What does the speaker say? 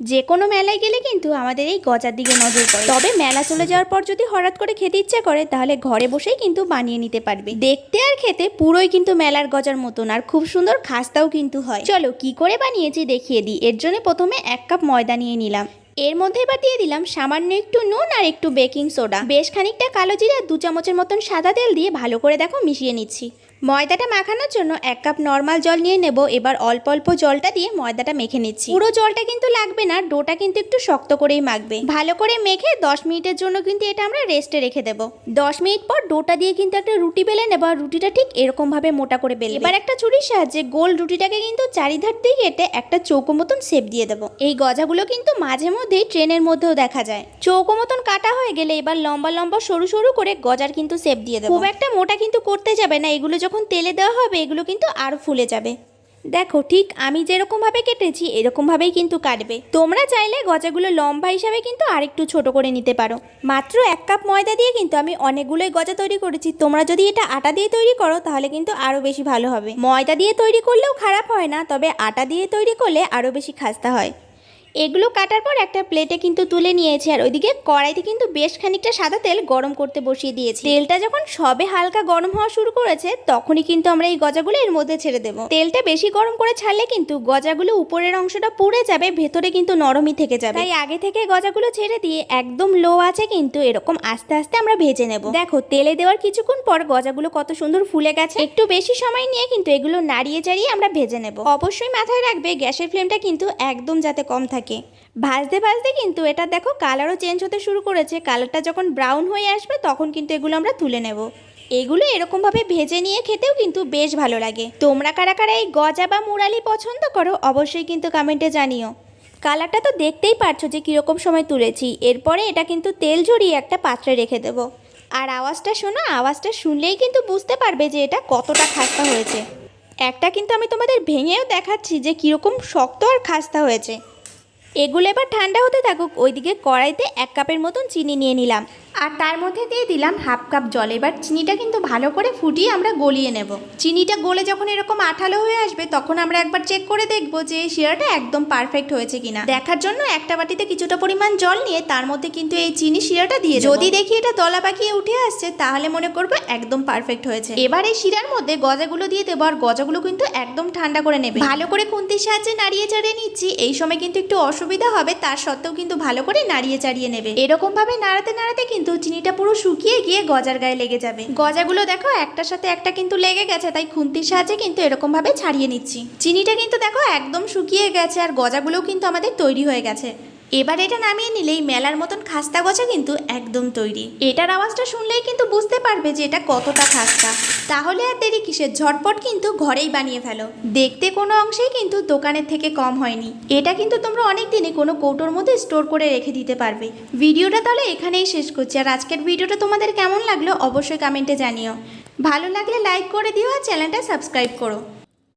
যে কোনো মেলায় গেলে কিন্তু আমাদের এই গজার দিকে নজর পড়ে। তবে মেলা চলে যাওয়ার পর যদি হঠাৎ করে খেতে ইচ্ছা করে, তাহলে ঘরে বসেই কিন্তু বানিয়ে নিতে পারবে। দেখতে আর খেতে পুরোই কিন্তু মেলার গজার মতন, আর খুব সুন্দর খাস্তাও কিন্তু হয়। চলো কি করে বানিয়েছি দেখিয়ে দিই। এর জন্য প্রথমে এক কাপ ময়দা নিয়ে নিলাম। এর মধ্যে এবার দিয়ে দিলাম সামান্য একটু নুন আর একটু বেকিং সোডা। বেশ খানিকটা কালো জিরা দু চামচের মতন সাদা তেল দিয়ে ভালো করে দেখো মিশিয়ে নিচ্ছি। ময়দাটা মাখানোর জন্য এক কাপ নর্মাল জল নিয়ে নেব। এবার অল্প অল্প জলটা দিয়ে ময়দাটা মেখে নিচ্ছি। পুরো জলটা কিন্তু লাগবে না, ডোটা কিন্তু একটু শক্ত করেই মাখবে। ভালো করে মেখে দশ মিনিটের জন্য কিন্তু এটা আমরা রেস্টে রেখে দেবো। দশ মিনিট পর ডোটা দিয়ে কিন্তু একটা রুটি বেলে নেব আর রুটিটা ঠিক এরকম ভাবে মোটা করে বেলে এবার একটা ছুরির সাহায্যে গোল রুটিটাকে কিন্তু চারিধার দিয়ে কেটে একটা চৌকো মতন শেপ দিয়ে দেবো। এই গজাগুলো কিন্তু মাঝে মধ্যেই ট্রেনের মধ্যেও দেখা যায়। চৌকো মতন কাটা হয়ে গেলে এবার লম্বা লম্বা সরু সরু করে গজার কিন্তু শেপ দিয়ে দেবো। খুব একটা মোটা কিন্তু করতে যাবে না, এগুলো যখন তেলে দেওয়া হবে, এগুলো কিন্তু আরও ফুলে যাবে। দেখো, ঠিক আমি যেরকমভাবে কেটেছি, এরকমভাবেই কিন্তু কাটবে। তোমরা চাইলে গজাগুলো লম্বা হিসাবে কিন্তু আরেকটু ছোট করে নিতে পারো। মাত্র এক কাপ ময়দা দিয়ে কিন্তু আমি অনেকগুলোই গজা তৈরি করেছি। তোমরা যদি এটা আটা দিয়ে তৈরি করো, তাহলে কিন্তু আরও বেশি ভালো হবে। ময়দা দিয়ে তৈরি করলেও খারাপ হয় না, তবে আটা দিয়ে তৈরি করলে আরও বেশি খাস্তা হয়। এগুলো কাটার পর একটা প্লেটে কিন্তু তুলে নিয়েছি। আর ওইদিকে কড়াইতে কিন্তু বেশ খানিকটা সাদা তেল গরম করতে বসিয়ে দিয়েছি। তেলটা যখন সবে হালকা গরম হওয়া শুরু করেছে, তখনই কিন্তু আমরা এই গজাগুলো এর মধ্যে ছেড়ে দেবো। তেলটা বেশি গরম করে ছাড়লে কিন্তু গজাগুলো উপরের অংশটা পুড়ে যাবে, ভেতরে কিন্তু নরমই থেকে যাবে। তাই আগে থেকে গজাগুলো ছেড়ে দিয়ে একদম লো আছে কিন্তু এরকম আস্তে আস্তে আমরা ভেজে নেব। দেখো, তেলে দেওয়ার কিছুক্ষণ পর গজাগুলো কত সুন্দর ফুলে গেছে। একটু বেশি সময় নিয়ে কিন্তু এগুলো নাড়িয়ে চাড়িয়ে আমরা ভেজে নেব। অবশ্যই মাথায় রাখবে, গ্যাসের ফ্লেমটা কিন্তু একদম যাতে কম থাকে। ভাজতে ভাজতে কিন্তু এটা দেখো কালারও চেঞ্জ হতে শুরু করেছে। কালারটা যখন ব্রাউন হয়ে আসবে তখন কিন্তু এগুলো আমরা তুলে নেব। এগুলো এরকমভাবে ভেজে নিয়ে খেতেও কিন্তু বেশ ভালো লাগে। তোমরা কারা কারা এই গজা বা মুরালি পছন্দ করো অবশ্যই কিন্তু কমেন্টে জানিও। কালারটা তো দেখতেই পারছ যে কীরকম সময় তুলেছি। এরপরে এটা কিন্তু তেল ঝরিয়ে একটা পাত্রে রেখে দেবো। আর আওয়াজটা শোনো, আওয়াজটা শুনলেই কিন্তু বুঝতে পারবে যে এটা কতটা খাস্তা হয়েছে। একটা কিন্তু আমি তোমাদের ভেঙেও দেখাচ্ছি যে কীরকম শক্ত আর খাস্তা হয়েছে। এগুলো এবার ঠান্ডা হতে থাকুক ওইদিকে কড়াইতে এক কাপের মতন চিনি নিয়ে নিলাম। আর তার মধ্যে দিয়ে দিলাম হাফ কাপ জল। এবার চিনিটা কিন্তু ভালো করে ফুটিয়ে আমরা গলিয়ে নেব। চিনিটা গলে যখন এরকম আঠালো হয়ে আসবে, তখন আমরা একবার চেক করে দেখব যে শিরাটা একদম পারফেক্ট হয়েছে কিনা। দেখার জন্য একটা বাটিতে কিছুটা পরিমাণ জল নিয়ে তার মধ্যে কিন্তু এই চিনি শিরাটা দিয়ে যদি দেখি এটা তলা পাকিয়ে উঠে আসছে, তাহলে মনে করব একদম পারফেক্ট হয়েছে। এবার এই শিরার মধ্যে গজাগুলো দিয়ে দেবো আর গজাগুলো কিন্তু একদম ঠান্ডা করে নেবে। ভালো করে খুন্তির সাহায্যে নাড়িয়ে চাড়িয়ে নিচ্ছি। এই সময় কিন্তু একটু অসুবিধা হবে, তার সত্ত্বেও কিন্তু ভালো করে নাড়িয়ে চাড়িয়ে নেবে। এরকম ভাবে নাড়াতে নাড়াতে কিন্তু চিনিটা পুরো শুকিয়ে গিয়ে গজার গায়ে লেগে যাবে। গজাগুলো দেখো, একটার সাথে একটা কিন্তু লেগে গেছে, তাই খুন্তির সাহায্যে কিন্তু এরকম ভাবে ছাড়িয়ে নিচ্ছি। চিনিটা কিন্তু দেখো একদম শুকিয়ে গেছে, আর গজাগুলোও কিন্তু আমাদের তৈরি হয়ে গেছে। এবার এটা নামিয়ে নিলেই মেলার মতন খাস্তা গজা কিন্তু একদম তৈরি। এটার আওয়াজটা শুনলেই কিন্তু বুঝতে পারবে যে এটা কতটা খাস্তা। তাহলে আর দেরি কিসের? ঝটপট কিন্তু ঘরেই বানিয়ে ফেলো। দেখতে কোনো অংশেই কিন্তু দোকানের থেকে কম হয়নি। এটা কিন্তু তোমরা অনেক দিনে কোনো কৌটোর মধ্যে স্টোর করে রেখে দিতে পারবে। ভিডিওটা তাহলে এখানেই শেষ করছি। আর আজকের ভিডিওটা তোমাদের কেমন লাগল অবশ্যই কমেন্টে জানিও। ভালো লাগলে লাইক করে দিও আর চ্যানেলটা সাবস্ক্রাইব করো।